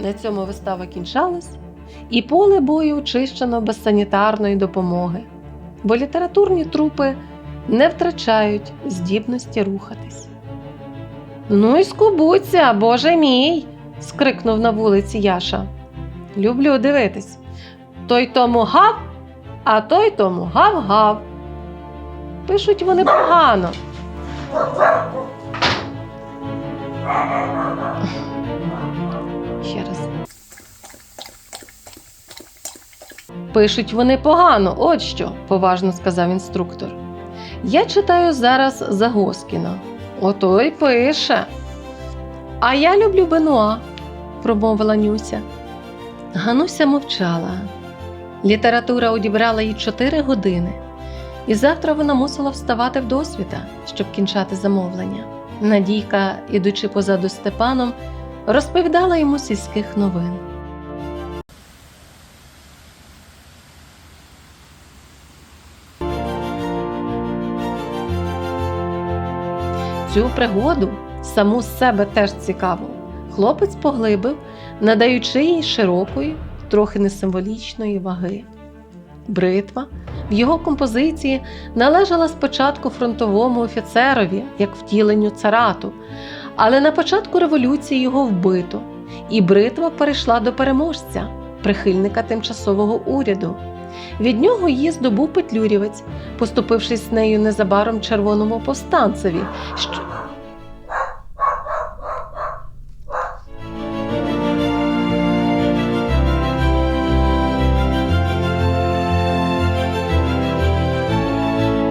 На цьому вистава кінчалась, і поле бою очищено без санітарної допомоги, бо літературні трупи не втрачають здібності рухатись. Ну і скубуться, боже мій! скрикнув на вулиці Яша. Люблю дивитись. Той тому гав, а той тому гав-гав. Пишуть вони погано. Пишуть вони погано, от що, поважно сказав інструктор. Я читаю зараз Загоскіна. Ото й пише. А я люблю Бенуа, промовила Нюся. Гануся мовчала. Література одібрала їй чотири години, і завтра вона мусила вставати в досвіта, щоб кінчати замовлення. Надійка, ідучи позаду Степаном, розповідала йому сільських новин. Цю пригоду саму з себе теж цікаву. Хлопець поглибив, надаючи їй широкої, трохи несимволічної ваги. Бритва в його композиції належала спочатку фронтовому офіцерові, як втіленню царату, але на початку революції його вбито, і бритва перейшла до переможця, прихильника тимчасового уряду. Від нього її здобув петлюрівець, поступившись з нею незабаром червоному повстанцеві, що,